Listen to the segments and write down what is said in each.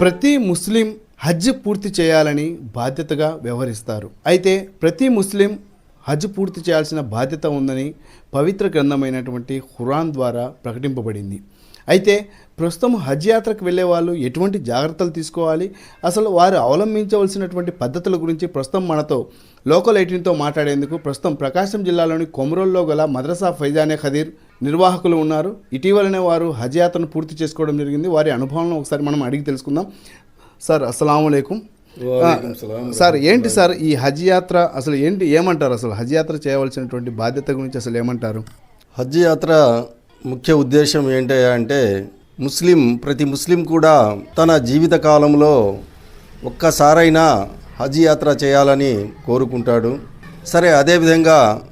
ప్రతి ముస్లిం హజ్ పూర్తి చేయాలని బాధ్యతగా వ్యవహరిస్తారు. అయితే ప్రతి ముస్లిం హజ్ పూర్తి చేయాల్సిన బాధ్యత ఉందని పవిత్ర గ్రంథమైనటువంటి ఖురాన్ ద్వారా ప్రకటింపబడింది. అయితే ప్రస్తుతం హజ్ యాత్రకు వెళ్ళే వాళ్ళు ఎటువంటి జాగ్రత్తలు తీసుకోవాలి? అసలు వారు అవలంబించవలసినటువంటి పద్ధతుల గురించి ప్రస్తుతం మనతో లోకల్ ఎయిటీన్తో మాట్లాడేందుకు ప్రస్తుతం ప్రకాశం జిల్లాలోని కొమరోల్లో గల మద్రసా ఫైజానే ఖదీర్ నిర్వాహకులు ఉన్నారు. ఇటీవలనే వారు హజ్ యాత్రను పూర్తి చేసుకోవడం జరిగింది. వారి అనుభవాలను ఒకసారి మనం అడిగి తెలుసుకుందాం. సార్ అస్సలం అయికం సార్ ఏంటి సార్ ఈ హజ్ యాత్ర అసలు ఏంటి ఏమంటారు అసలు? హజ్ యాత్ర చేయవలసినటువంటి బాధ్యత గురించి అసలు ఏమంటారు? హజ్ యాత్ర ముఖ్య ఉద్దేశం ఏంటి అంటే ముస్లిం ప్రతి ముస్లిం కూడా తన జీవిత కాలంలో ఒక్కసారైనా హజ్ యాత్ర చేయాలని కోరుకుంటాడు. సరే అదేవిధంగా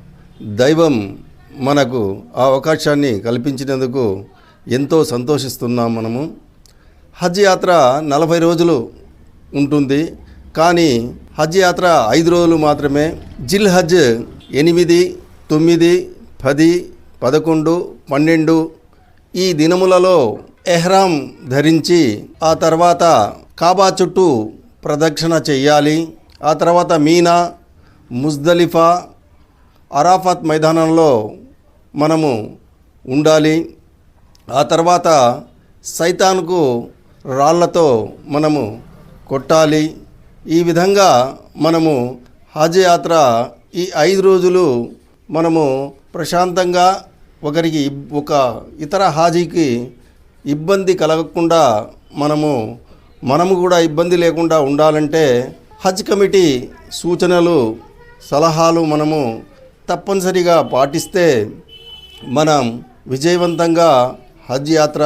దైవం మనకు ఆ అవకాశాన్ని కల్పించినందుకు ఎంతో సంతోషిస్తున్నాం మనము. హజ్ యాత్ర నలభై రోజులు ఉంటుంది. కానీ హజ్ యాత్ర ఐదు రోజులు మాత్రమే. జిల్ హజ్ ఎనిమిది తొమ్మిది పది పదకొండు పన్నెండు ఈ దినములలో ఎహ్రాం ధరించి ఆ తర్వాత కాబా చుట్టూ ప్రదక్షిణ చెయ్యాలి ఆ తర్వాత మీనా ముజ్దలిఫా అరాఫత్ మైదానంలో మనము ఉండాలి. ఆ తర్వాత సైతాన్కు రాళ్ళతో మనము కొట్టాలి. ఈ విధంగా మనము హజ్ యాత్ర ఈ ఐదు రోజులు మనము ప్రశాంతంగా ఒకరికి ఒక ఇతర హాజీకి ఇబ్బంది కలగకుండా మనము మనము కూడా ఇబ్బంది లేకుండా ఉండాలంటే హజ్ కమిటీ సూచనలు సలహాలు మనము తప్పనిసరిగా పాటిస్తే మనం విజయవంతంగా హజ్ యాత్ర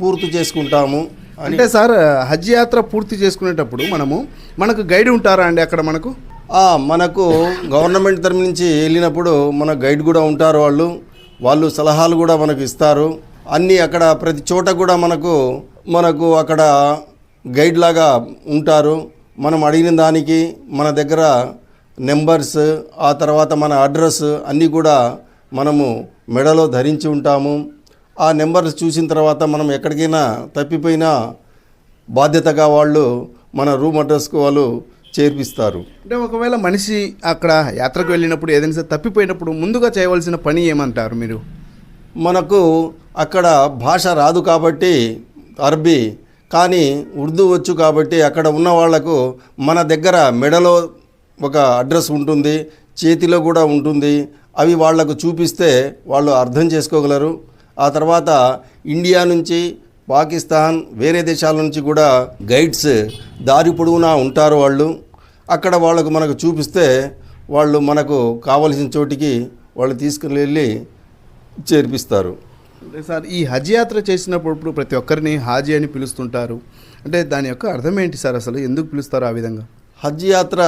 పూర్తి చేసుకుంటాము అంటే సార్ హజ్ యాత్ర పూర్తి చేసుకునేటప్పుడు మనము మనకు గైడ్ ఉంటారా అండి అక్కడ మనకు? మనకు గవర్నమెంట్ తరపు నుంచి వెళ్ళినప్పుడు మన గైడ్ కూడా ఉంటారు వాళ్ళు. వాళ్ళు సలహాలు కూడా మనకు ఇస్తారు. అన్నీ అక్కడ ప్రతి చోట కూడా మనకు మనకు అక్కడ గైడ్ లాగా ఉంటారు. మనం అడిగిన దానికి మన దగ్గర నెంబర్స్ ఆ తర్వాత మన అడ్రస్ అన్నీ కూడా మనము మెడలో ధరించి ఉంటాము. ఆ నెంబర్స్ చూసిన తర్వాత మనం ఎక్కడికైనా తప్పిపోయినా బాధ్యతగా వాళ్ళు మన రూమ్ అడ్రస్కు వాళ్ళు చేర్పిస్తారు. అంటే ఒకవేళ మనిషి అక్కడ యాత్రకు వెళ్ళినప్పుడు ఏదైనా సరే తప్పిపోయినప్పుడు ముందుగా చేయవలసిన పని ఏమంటారు మీరు? మనకు అక్కడ భాష రాదు కాబట్టి అరబీ కానీ ఉర్దూ వచ్చు కాబట్టి అక్కడ ఉన్న వాళ్ళకు మన దగ్గర మెడలో ఒక అడ్రస్ ఉంటుంది చేతిలో కూడా ఉంటుంది. అవి వాళ్ళకు చూపిస్తే వాళ్ళు అర్థం చేసుకోగలరు. ఆ తర్వాత ఇండియా నుంచి పాకిస్తాన్ వేరే దేశాల నుంచి కూడా గైడ్స్ దారి పొడవునా ఉంటారు వాళ్ళు. అక్కడ వాళ్ళకు మనకు చూపిస్తే వాళ్ళు మనకు కావలసిన చోటికి వాళ్ళు తీసుకుని వెళ్ళి చేర్పిస్తారు. సార్ ఈ హజ్ యాత్ర చేసినప్పుడు ప్రతి ఒక్కరిని హాజీ అని పిలుస్తుంటారు. అంటే దాని యొక్క అర్థం ఏంటి సార్ అసలు? ఎందుకు పిలుస్తారు ఆ విధంగా? హజ్ యాత్ర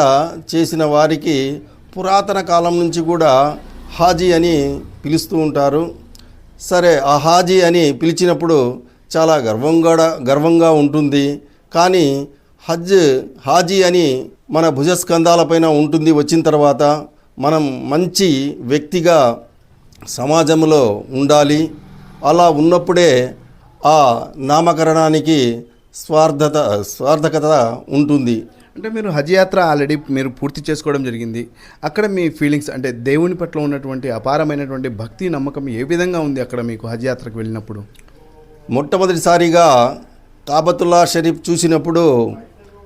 చేసిన వారికి పురాతన కాలం నుంచి కూడా హాజీ అని పిలుస్తూ ఉంటారు. సరే ఆ హాజీ అని పిలిచినప్పుడు చాలా గర్వంగా గర్వంగా ఉంటుంది. కానీ హజ్ హాజీ అని మన భుజస్కంధాలపైన ఉంటుంది వచ్చిన తర్వాత మనం మంచి వ్యక్తిగా సమాజంలో ఉండాలి. అలా ఉన్నప్పుడే ఆ నామకరణానికి స్వార్థత స్వార్థకత ఉంటుంది. అంటే మీరు హజ్ యాత్ర ఆల్రెడీ మీరు పూర్తి చేసుకోవడం జరిగింది. అక్కడ మీ ఫీలింగ్స్ అంటే దేవుని పట్ల ఉన్నటువంటి అపారమైనటువంటి భక్తి నమ్మకం ఏ విధంగా ఉంది అక్కడ మీకు హజ్ యాత్రకు వెళ్ళినప్పుడు? మొట్టమొదటిసారిగా కాబతుల్లా షరీఫ్ చూసినప్పుడు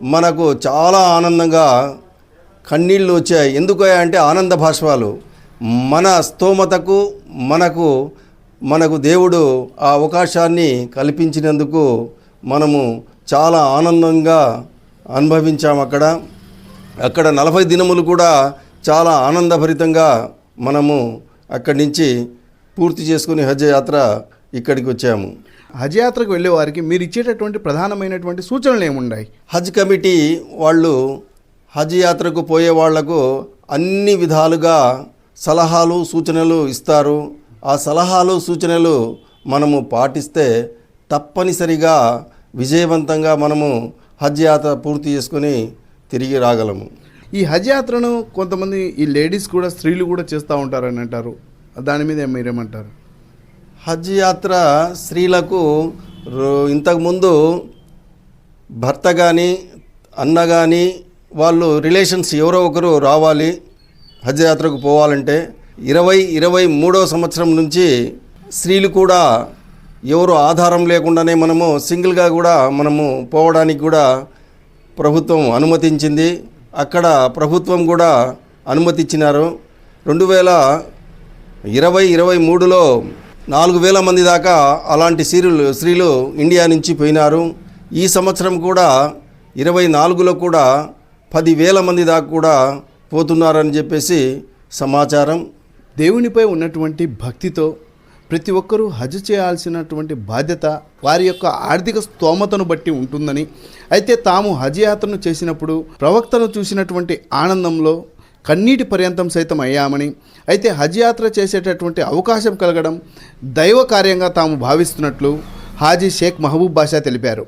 మనకు చాలా ఆనందంగా కన్నీళ్ళు వచ్చాయి. ఎందుకు అంటే ఆనంద భాష్పాలు మన స్తోమతకు మనకు మనకు దేవుడు ఆ అవకాశాన్ని కల్పించినందుకు మనము చాలా ఆనందంగా అనుభవించాం అక్కడ. అక్కడ నలభై దినములు కూడా చాలా ఆనందభరితంగా మనము అక్కడి నుంచి పూర్తి చేసుకుని హజ్ యాత్ర ఇక్కడికి వచ్చాము. హజ్ యాత్రకు వెళ్ళే వారికి మీరు ఇచ్చేటటువంటి ప్రధానమైనటువంటి సూచనలు ఏమున్నాయి హజ్ కమిటీ వాళ్ళు హజ్ యాత్రకు పోయే వాళ్ళకు అన్ని విధాలుగా సలహాలు సూచనలు ఇస్తారు. ఆ సలహాలు సూచనలు మనము పాటిస్తే తప్పనిసరిగా విజయవంతంగా మనము హజ్ యాత్ర పూర్తి చేసుకొని తిరిగి రాగలము. ఈ హజ్ యాత్రను కొంతమంది ఈ లేడీస్ కూడా స్త్రీలు కూడా చేస్తూ ఉంటారని అంటారు. దాని మీద మీరేమంటారు? హజ్ యాత్ర స్త్రీలకు ఇంతకుముందు భర్త కానీ అన్న కానీ వాళ్ళు రిలేషన్స్ ఎవరో ఒకరు రావాలి హజ్ యాత్రకు పోవాలంటే ఇరవై ఇరవై మూడో సంవత్సరం నుంచి స్త్రీలు కూడా ఎవరు ఆధారం లేకుండానే మనము సింగిల్గా కూడా మనము పోవడానికి కూడా ప్రభుత్వం అనుమతించింది. అక్కడ ప్రభుత్వం కూడా అనుమతిచ్చినారు. రెండు వేల ఇరవై ఇరవై మూడులో నాలుగు వేల మంది దాకా అలాంటి స్త్రీలు స్త్రీలు ఇండియా నుంచి పోయినారు. ఈ సంవత్సరం కూడా ఇరవై నాలుగులో కూడా పదివేల మంది దాకా కూడా పోతున్నారని చెప్పేసి సమాచారం. దేవునిపై ఉన్నటువంటి భక్తితో ప్రతి ఒక్కరూ హజ్ చేయాల్సినటువంటి బాధ్యత వారి యొక్క ఆర్థిక స్తోమతను బట్టి ఉంటుందని. అయితే తాము హజ్ యాత్రను చేసినప్పుడు ప్రవక్తను చూసినటువంటి ఆనందంలో కన్నీటి పర్యంతం సైతం అయ్యామని. అయితే హజ్ యాత్ర చేసేటటువంటి అవకాశం కలగడం దైవ కార్యంగా తాము భావిస్తున్నట్లు హాజీ షేక్ మహబూబ్ బాషా తెలిపారు.